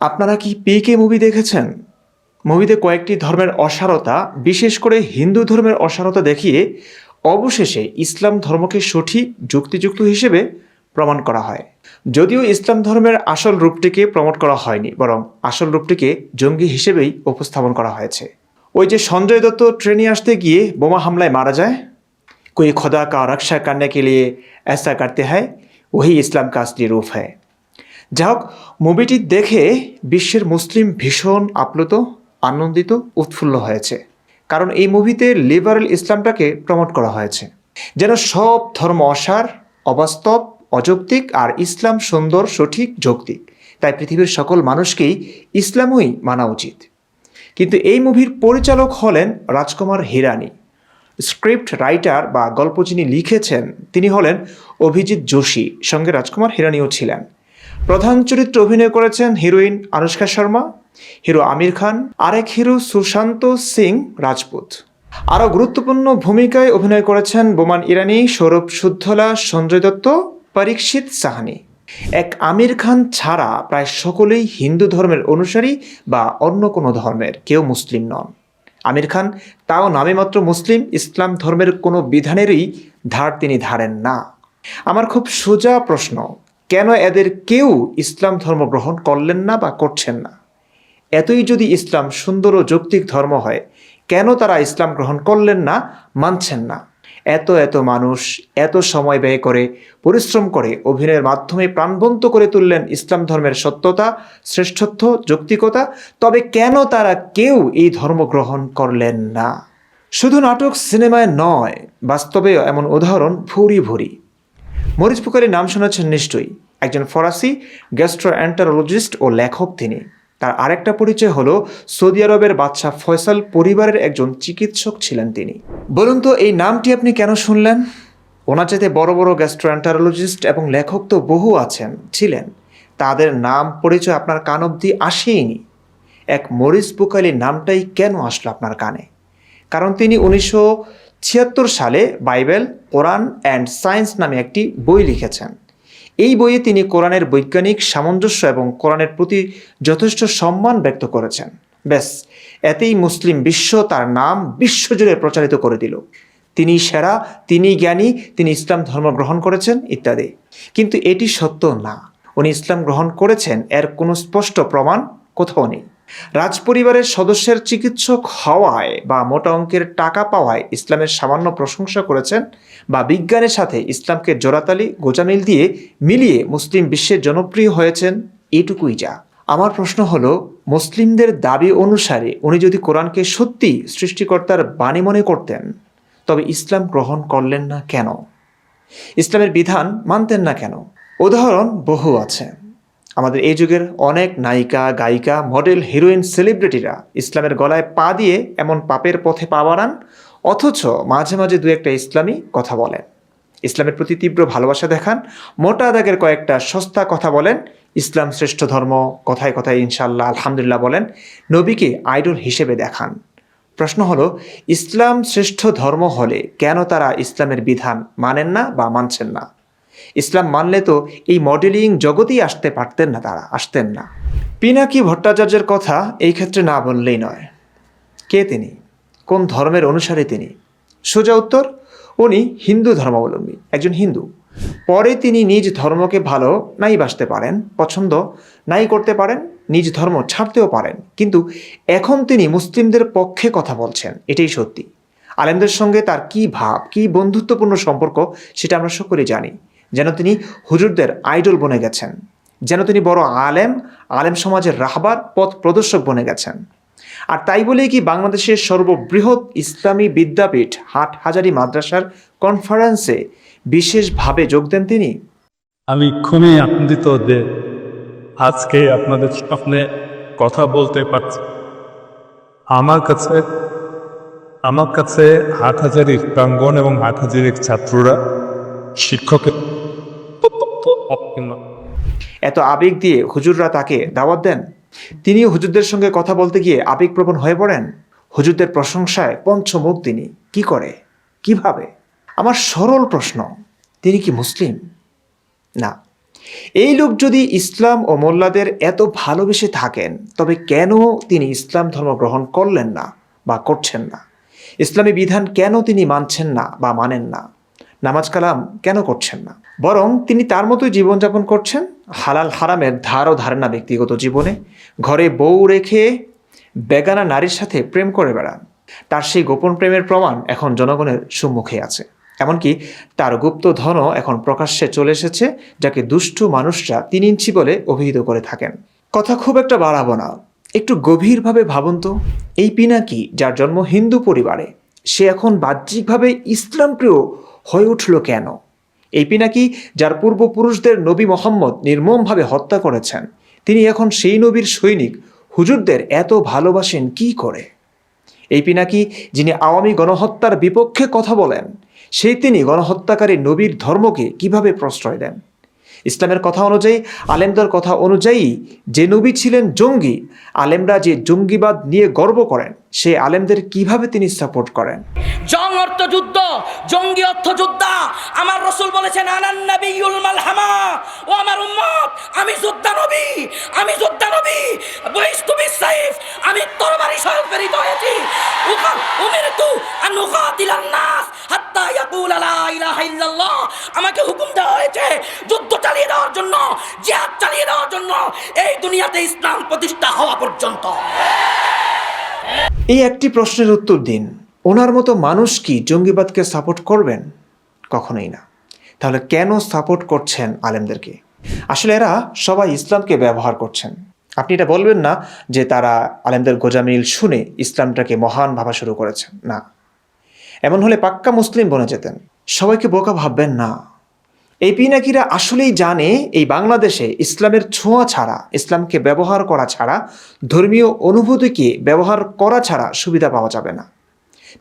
আপনারা কি পিকে মুভি দেখেছেন মুভিতে কয়েকটি ধর্মের অসারতা বিশেষ করে হিন্দু ধর্মের অসারতা দেখিয়ে অবশেষে ইসলাম ধর্মকে সঠিক যুক্তিযুক্ত হিসেবে প্রমাণ করা হয় যদিও ইসলাম ধর্মের আসল রূপটিকে প্রমোট করা হয়নি বরং আসল রূপটিকে জঙ্গি হিসেবেই উপস্থাপন করা হয়েছে ওই যে সঞ্জয় দত্ত ট্রেনে আসতে গিয়ে বোমা হামলায় মারা যায় कोई खुदा का रक्षा करने के लिए ऐसा करते हैं वही इस्लाम का असली रूप है যা হোক মুভিটি দেখে বিশ্বের মুসলিম ভীষণ আপ্লুত, আনন্দিত, উৎফুল্ল হয়েছে। কারণ এই মুভিতে লিবারেল ইসলামটাকে প্রমোট করা হয়েছে। যেন সব ধর্ম অসার, অবাস্তব, অযৌক্তিক আর ইসলাম সুন্দর, সঠিক, যৌক্তিক। তাই পৃথিবীর সকল মানুষকেই ইসলামই মানা উচিত। কিন্তু এই মুভির পরিচালক হলেন রাজকুমার হিরানি। স্ক্রিপ্ট রাইটার বা গল্প যিনি লিখেছেন, তিনি হলেন অভিজিৎ যোশী, সঙ্গে রাজকুমার হিরানিও ছিলেন। প্রধান চরিত্রে অভিনয় করেছেন হিরোইন আনুষ্কা শর্মা, হিরো আমির খান, আরেক হিরো সুশান্ত সিং রাজপুত। আরও গুরুত্বপূর্ণ ভূমিকায় অভিনয় করেছেন বোমান ইরানি সৌরভ শুদ্ধলা সঞ্জয় দত্ত, পরীক্ষিত সাহানি। এক আমির খান ছাড়া প্রায় সকলেই হিন্দু ধর্মের অনুসারী বা অন্য কোনো ধর্মের, কেউ মুসলিম নন। আমির খান তাও নামে মাত্র মুসলিম, ইসলাম ধর্মের কোনো বিধানেরই ধার তিনি ধারেন না। আমার খুব সোজা প্রশ্ন কেন এদের কেউ ইসলাম ধর্ম গ্রহণ করলেন না বা করছেন না? এতই যদি ইসলাম সুন্দর ও যৌক্তিক ধর্ম হয়, কেন তারা ইসলাম গ্রহণ করলেন না, মানছেন না? এত এত মানুষ এত সময় ব্যয় করে, পরিশ্রম করে, অভিনয়ের মাধ্যমে প্রাণবন্ত করে তুললেন ইসলাম ধর্মের সত্যতা, শ্রেষ্ঠত্ব, যৌক্তিকতা, তবে কেন তারা কেউ এই ধর্ম গ্রহণ করলেন না? শুধু নাটক সিনেমায় নয়, বাস্তবেও এমন উদাহরণ ভুরি ভুরি। মরিচ পুকারির নাম শুনেছেন নিশ্চয়ই। একজন ফরাসি গ্যাস্ট্রোএন্টারোলজিস্ট ও লেখক তিনি। তার আরেকটা পরিচয় হলো সৌদি আরবের বাদশাহ ফয়সাল পরিবারের একজন চিকিৎসক ছিলেন তিনি। বলুন তো, এই নামটি আপনি কেন শুনলেন? ওনার চাইতে বড় বড় গ্যাস্ট্রোএন্টারোলজিস্ট এবং লেখক তো বহু আছেন, ছিলেন। তাদের নাম পরিচয় আপনার কান অবধি আসেইনি। এক মরিস বুকালির নামটাই কেন আসলো আপনার কানে? কারণ তিনি উনিশশো ছিয়াত্তর সালে বাইবেল, কোরআন অ্যান্ড সায়েন্স নামে একটি বই লিখেছেন। এই বইয়ে তিনি কোরআনের বৈজ্ঞানিক সামঞ্জস্য এবং কোরআনের প্রতি যথেষ্ট সম্মান ব্যক্ত করেছেন। ব্যাস, এতেই মুসলিম বিশ্ব তার নাম বিশ্বজুড়ে প্রচারিত করে দিল। তিনি সেরা, তিনি জ্ঞানী, তিনি ইসলাম ধর্ম গ্রহণ করেছেন ইত্যাদি। কিন্তু এটি সত্য না। উনি ইসলাম গ্রহণ করেছেন, এর কোনো স্পষ্ট প্রমাণ কোথাও নেই। রাজপরিবারের সদস্যের চিকিৎসক হওয়ায় বা মোটা অঙ্কের টাকা পাওয়ায় ইসলামের সামান্য প্রশংসা করেছেন বা বিজ্ঞানের সাথে ইসলামকে জোরাতালি গোজামিল দিয়ে মিলিয়ে মুসলিম বিশ্বে জনপ্রিয় হয়েছেন, এটুকুই যা। আমার প্রশ্ন হলো, মুসলিমদের দাবি অনুসারে উনি যদি কোরআনকে সত্যি সৃষ্টিকর্তার বাণী মনে করতেন, তবে ইসলাম গ্রহণ করলেন না কেন? ইসলামের বিধান মানতেন না কেন? উদাহরণ বহু আছে। আমাদের এই যুগের অনেক নায়িকা, গায়িকা, মডেল, হিরোইন, সেলিব্রিটিরা ইসলামের গলায় পা দিয়ে এমন পাপের পথে পা বাড়ান, অথচ মাঝে মাঝে দু একটা ইসলামী কথা বলেন। ইসলামের প্রতি তীব্র ভালোবাসা দেখান, মোটা দাগের কয়েকটা সস্তা কথা বলেন, ইসলাম শ্রেষ্ঠ ধর্ম, কথায় কথায় ইনশাল্লাহ আলহামদুলিল্লাহ বলেন, নবীকে আইডল হিসেবে দেখান। প্রশ্ন হলো, ইসলাম শ্রেষ্ঠ ধর্ম হলে কেন তারা ইসলামের বিধান মানেন না বা মানছেন না? ইসলাম মানলে তো এই মডেলিং জগতেই আসতে পারতেন না তারা, আসতেন না। পিনাকি ভট্টাচার্যের কথা এই ক্ষেত্রে না বললেই নয়। কে তিনি? কোন ধর্মের অনুসারে তিনি? সোজা উত্তর, উনি হিন্দু ধর্মাবলম্বী, একজন হিন্দু। পরে তিনি নিজ ধর্মকে ভালো নাই বাসতে পারেন, পছন্দ নাই করতে পারেন, নিজ ধর্ম ছাড়তেও পারেন। কিন্তু এখন তিনি মুসলিমদের পক্ষে কথা বলছেন, এটাই সত্যি। আলেমদের সঙ্গে তার কি ভাব, কি বন্ধুত্বপূর্ণ সম্পর্ক, সেটা আমরা সকলেই জানি। যেন তিনি হুজুরদের আইডল বনে গেছেন, যেন তিনি বড় আলেম আলেম সমাজের রাহবার, পথ প্রদর্শক বনে গেছেন। আর তাই বলেই কি বাংলাদেশের সর্ববৃহৎ ইসলামী বিদ্যাপীঠ হাট হাজারি মাদ্রাসার কনফারেন্সে বিশেষভাবে যোগ দেন তিনি? আমি খুবই আনন্দিত যে আজকে আপনাদের সামনে কথা বলতে পারছি। আমার কাছে আমার কাছে হাটহাজারির প্রাঙ্গণ এবং হাট হাজারির ছাত্ররা, শিক্ষকের এত আবেগ দিয়ে হুজুররা তাকে দাওয়াত দেন? তিনিও হুজুরদের সঙ্গে কথা বলতে গিয়ে আবেগপ্রবণ হয়ে পড়েন? হুজুরদের প্রশংসায় পঞ্চমুখ তিনি। কি করে? কীভাবে? আমার সরল প্রশ্ন, তিনি কি মুসলিম? না। এই লোক যদি ইসলাম ও মোল্লাদের এত ভালোবেসে থাকেন, তবে কেন তিনি ইসলাম ধর্ম গ্রহণ করলেন না বা করছেন না? ইসলামী বিধান কেন তিনি মানছেন না বা মানেন না? নামাজ কালাম কেন করছেন না? বরং তিনি তার মতোই জীবনযাপন করছেন হালাল হারামের ধারও ধারে না ব্যক্তিগত জীবনে। ঘরে বউ রেখে বেগানা নারীর সাথে প্রেম করে বেড়ান। তার সেই গোপন প্রেমের প্রমাণ এখন জনগণের সম্মুখে আছে। এমনকি তার গুপ্ত ধনও এখন প্রকাশ্যে চলে এসেছে, যাকে দুষ্টু মানুষরা তিন ইঞ্চি বলে অভিহিত করে থাকেন। কথা খুব একটা বাড়াবো না। একটু গভীরভাবে ভাবুন তো, এই পিনাকি যার জন্ম হিন্দু পরিবারে, সে এখন বাহ্যিকভাবে ইসলাম প্রিয় হয়ে উঠল কেন? এই পিনাকি যার পূর্বপুরুষদের নবী মোহাম্মদ নির্মমভাবে হত্যা করেছেন, তিনি এখন সেই নবীর সৈনিক, হুজুরদের এত ভালোবাসেন কি করে? এই পিনাকি যিনি আওয়ামী গণহত্যার বিপক্ষে কথা বলেন, সেই তিনি গণহত্যাকারী নবীর ধর্মকে কীভাবে প্রশ্রয় দেন? ইসলামের কথা অনুযায়ী, আলেমদের কথা অনুযায়ী যে নবী ছিলেন জঙ্গি, আলেমরা যে জঙ্গিবাদ নিয়ে গর্ব করেন, সে আলেমদের কীভাবে তিনি সাপোর্ট করেন? জং অর্থ যুদ্ধ, জঙ্গি অর্থ যোদ্ধা। আমার রসুল বলেছেন, আনান নবিউল মালহামা ও আমার উম্মত, আমি যোদ্ধা নবী, আমি যোদ্ধা নবী। বহিস্তু বিসাইফ আমি তরবারি সহ প্রেরিত হয়েছি। নাস হাত্তা ইয়াকুল লা ইল্লাল্লাহ, আমাকে হুকুম দেওয়া হয়েছে যুদ্ধ চালিয়ে দেওয়ার জন্য, জিহাদ চালিয়ে দেওয়ার জন্য এই দুনিয়াতে ইসলাম প্রতিষ্ঠা হওয়া পর্যন্ত। এই একটি প্রশ্নের উত্তর দিন। ওনার মতো মানুষ কি জঙ্গিবাদকে সাপোর্ট করবেন? কখনোই না। তাহলে কেন সাপোর্ট করছেন আলেমদেরকে? আসলে এরা সবাই ইসলামকে ব্যবহার করছেন। আপনি এটা বলবেন না যে তারা আলেমদের গোজামিল শুনে ইসলামটাকে মহান ভাবা শুরু করেছেন। না। এমন হলে পাক্কা মুসলিম বনে যেতেন। সবাইকে বোকা ভাববেন না। এই পিনাকিরা আসলেই জানে এই বাংলাদেশে ইসলামের ছোঁয়া ছাড়া, ইসলামকে ব্যবহার করা ছাড়া, ধর্মীয় অনুভূতিকে ব্যবহার করা ছাড়া সুবিধা পাওয়া যাবে না।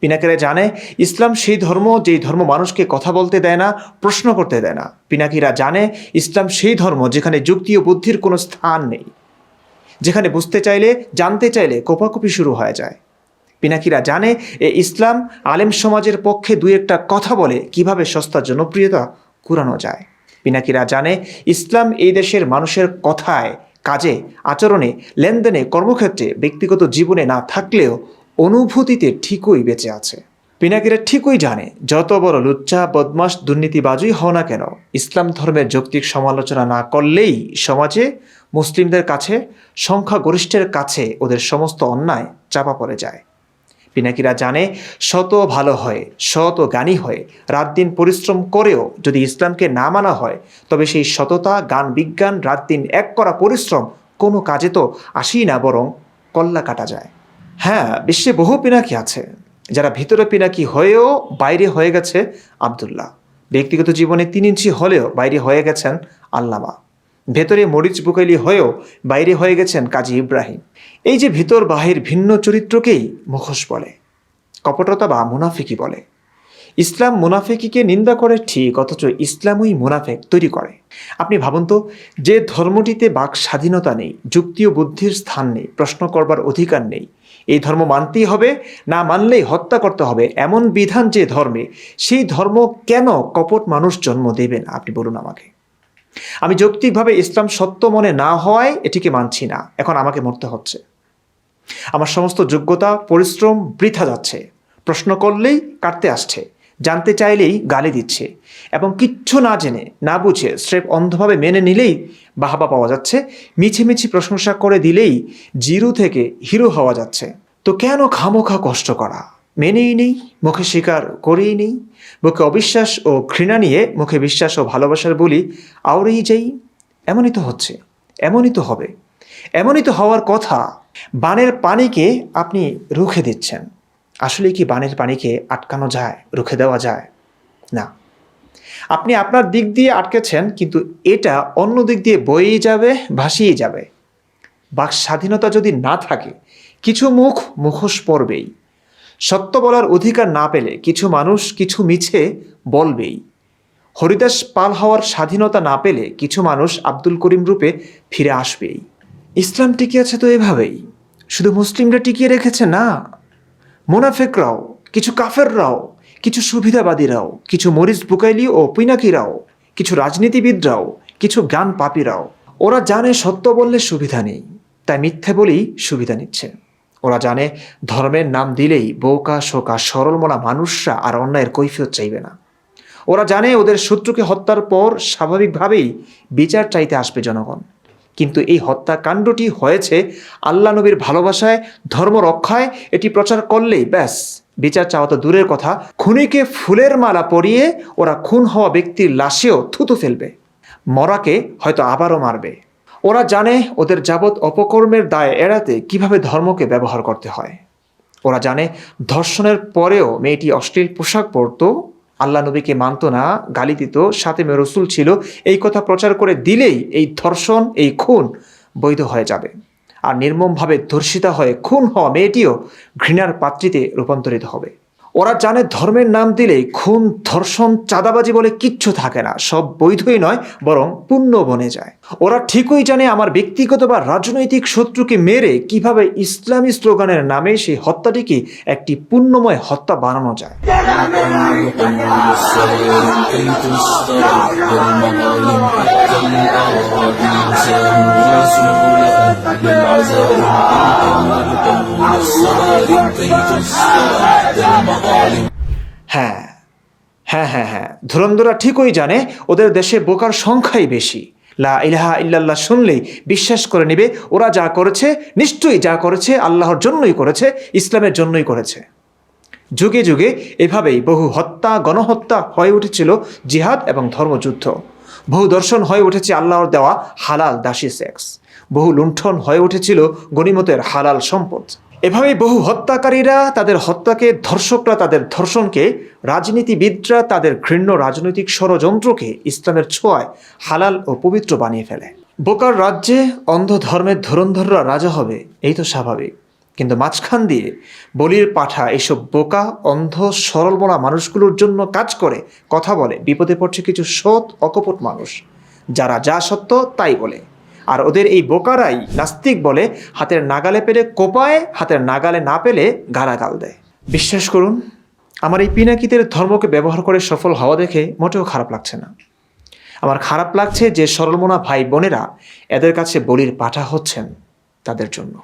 পিনাকিরা জানে ইসলাম সেই ধর্ম যেই ধর্ম মানুষকে কথা বলতে দেয় না, প্রশ্ন করতে দেয় না। পিনাকিরা জানে ইসলাম সেই ধর্ম যেখানে যুক্তি ও বুদ্ধির কোনো স্থান নেই, যেখানে বুঝতে চাইলে, জানতে চাইলে কোপাকুপি শুরু হয়ে যায়। পিনাকিরা জানে, এ ইসলাম আলেম সমাজের পক্ষে দুই একটা কথা বলে, কীভাবে সস্তা জনপ্রিয়তা কুরানো যায়। পিনাকিরা জানে, ইসলাম এই দেশের মানুষের কথায়, কাজে, আচরণে, লেনদেনে, কর্মক্ষেত্রে, ব্যক্তিগত জীবনে না থাকলেও অনুভূতিতে ঠিকই বেঁচে আছে। পিনাকিরা ঠিকই জানে, যত বড় লুচ্চা বদমাস দুর্নীতিবাজই হও না কেন, ইসলাম ধর্মের যৌক্তিক সমালোচনা না করলেই সমাজে মুসলিমদের কাছে, সংখ্যাগরিষ্ঠের কাছে ওদের সমস্ত অন্যায় চাপা পড়ে যায়। পিনাকিরা জানে, শত ভালো হয়, শত জ্ঞানী হয়, রাত দিন পরিশ্রম করেও যদি ইসলামকে না মানা হয়, তবে সেই সততা গান বিজ্ঞান রাত দিন এক করা পরিশ্রম কোনো কাজে তো আসেই না, বরং কল্লা কাটা যায়। হ্যাঁ বিশ্বে বহু পিনাকি আছে। যারা ভিতরে পিনাকি হয়েও বাইরে হয়ে গেছে আবদুল্লাহ। ব্যক্তিগত জীবনে তিন ইঞ্চি হলেও বাইরে হয়ে গেছেন আল্লামা। ভেতরে মরিচ বুকাইলি হয়েও বাইরে হয়ে গেছেন কাজী ইব্রাহিম। এই যে ভিতর বাহির ভিন্ন চরিত্রকেই মুখোশ বলে, কপটতা বা মুনাফিকি বলে। ইসলাম মুনাফেকিকে নিন্দা করে ঠিক, অথচ ইসলামই মুনাফেক তৈরি করে। আপনি ভাবুন তো, যে ধর্মটিতে বাক স্বাধীনতা নেই, যুক্তি ও বুদ্ধির স্থান নেই, প্রশ্ন করবার অধিকার নেই, এই ধর্ম মানতেই হবে, না মানলেই হত্যা করতে হবে, এমন বিধান যে ধর্মে, সেই ধর্ম কেন কপট মানুষ জন্ম দেবেন আপনি বলুন আমাকে। আমি যৌক্তিকভাবে ইসলাম সত্য মনে না হওয়ায় এটিকে মানছি না। এখন আমাকে মরতে হচ্ছে। আমার সমস্ত যোগ্যতা, পরিশ্রম বৃথা যাচ্ছে। প্রশ্ন করলেই কাটতে আসছে, জানতে চাইলেই গালি দিচ্ছে এবং কিচ্ছু না জেনে, না বুঝে, স্রেফ অন্ধভাবে মেনে নিলেই বাহাবা পাওয়া যাচ্ছে মিছিমিছি প্রশংসা করে দিলেই জিরো থেকে হিরো হওয়া যাচ্ছে। তো কেন খামোখা কষ্ট করা? মেনেই নেই, মুখে স্বীকার করেই নেই। মুখে অবিশ্বাস ও ঘৃণা নিয়ে মুখে বিশ্বাস ও ভালোবাসার বলি আওড়েই যাই। এমনই তো হচ্ছে, এমনই তো হবে। এমনই তো হওয়ার কথা। বানের পানিকে আপনি রুখে দিচ্ছেন। আসলে কি বানের পানিকে আটকানো যায়, রুখে দেওয়া যায়? না। আপনি আপনার দিক দিয়ে আটকেছেন, কিন্তু এটা অন্য দিক দিয়ে বয়েই যাবে, ভাসিয়ে যাবে। বাক স্বাধীনতা যদি না থাকে, কিছু মুখ মুখোশ পড়বেই সত্য বলার অধিকার না পেলে কিছু মানুষ কিছু মিছে বলবেই। হরিদাস পাল হওয়ার স্বাধীনতা না পেলে কিছু মানুষ আব্দুল করিম রূপে ফিরে আসবেই। ইসলাম টিকে আছে তো এভাবেই। শুধু মুসলিমরা টিকিয়ে রেখেছে না। মোনাফেকরাও, কিছু কাফেররাও, কিছু সুবিধাবাদীরাও, কিছু মরিচ বুকাইলি ও পিনাকিরাও, কিছু রাজনীতিবিদরাও, কিছু জ্ঞান পাপীরাও ওরা জানে সত্য বললে সুবিধা নেই, তাই মিথ্যে বলেই সুবিধা নিচ্ছে। ওরা জানে, ধর্মের নাম দিলেই বোকা, শোকা, সরলমনা মানুষরা আর অন্যায়ের কৈফিয়ত চাইবে না। ওরা জানে ওদের শত্রুকে হত্যার পর স্বাভাবিকভাবেই বিচার চাইতে আসবে জনগণ। কিন্তু এই হত্যাকাণ্ডটি হয়েছে আল্লাহ নবীর ভালোবাসায়, ধর্ম রক্ষায়, এটি প্রচার করলেই ব্যাস। বিচার চাওয়া তো দূরের কথা। খুনিকে ফুলের মালা পরিয়ে ওরা খুন হওয়া ব্যক্তির লাশেও থুতু ফেলবে। মরাকে হয়তো আবারও মারবে। ওরা জানে ওদের যাবৎ অপকর্মের দায় এড়াতে কীভাবে ধর্মকে ব্যবহার করতে হয়। ওরা জানে ধর্ষণের পরেও মেয়েটি অশ্লীল পোশাক পরতো, আল্লাহ নবীকে মানত না, গালি দিত, সাথে মেয়ে রসুল ছিল। এই কথা প্রচার করে দিলেই এই ধর্ষণ, এই খুন বৈধ হয়ে যাবে। আর নির্মমভাবে ধর্ষিতা হয়ে খুন হওয়া মেয়েটিও ঘৃণার পাত্রীতে রূপান্তরিত হবে। ওরা জানে ধর্মের নাম দিলেই খুন, ধর্ষণ, চাঁদাবাজি বলে কিচ্ছু থাকে না। সব বৈধই নয়, বরং পুণ্য বনে যায়। ওরা ঠিকই জানে আমার ব্যক্তিগত বা রাজনৈতিক শত্রুকে মেরে কীভাবে ইসলামী স্লোগানের নামে সেই হত্যাটিকে একটি পুণ্যময় হত্যা বানানো যায়। হ্যাঁ হ্যাঁ হ্যাঁ হ্যাঁ ধুরন্ধরা ঠিকই জানে ওদের দেশে বোকার সংখ্যাই বেশি। লা ইলাহা ইল্লাল্লাহ শুনলেই বিশ্বাস করে নেবে, ওরা যা করেছে, নিশ্চয়ই যা করেছে আল্লাহর জন্যই করেছে, ইসলামের জন্যই করেছে। যুগে যুগে এভাবেই বহু হত্যা, গণহত্যা হয়ে উঠেছিল জিহাদ এবং ধর্মযুদ্ধ। বহু দর্শন হয়ে উঠেছে আল্লাহর দেওয়া হালাল দাসী সেক্স। বহু লুণ্ঠন হয়ে উঠেছিল গণিমতের হালাল সম্পদ। এভাবেই বহু হত্যাকারীরা তাদের হত্যাকে, ধর্ষকরা তাদের ধর্ষণকে, রাজনীতিবিদরা তাদের ঘৃণ্য রাজনৈতিক ষড়যন্ত্রকে ইসলামের ছোঁয়ায় হালাল ও পবিত্র বানিয়ে ফেলে। বোকার রাজ্যে অন্ধ ধর্মের ধরনধররা রাজা হবে, এই তো স্বাভাবিক। কিন্তু মাঝখান দিয়ে বলির পাঠা এইসব বোকা, অন্ধ, সরলমনা মানুষগুলোর জন্য কাজ করে, কথা বলে, বিপদে পড়ছে কিছু সৎ, অকপট মানুষ। যারা যা সত্য, তাই বলে। আর ওদের এই বোকারাই নাস্তিক বলে হাতের নাগালে পেলে কোপায়, হাতের নাগালে না পেলে গালাগাল দেয়। বিশ্বাস করুন, আমার এই পিনাকিতের ধর্মকে ব্যবহার করে সফল হওয়া দেখে মোটেও খারাপ লাগছে না। আমার খারাপ লাগছে যে সরলমোনা ভাই বোনেরা এদের কাছে বলির পাঠা হচ্ছেন তাদের জন্য।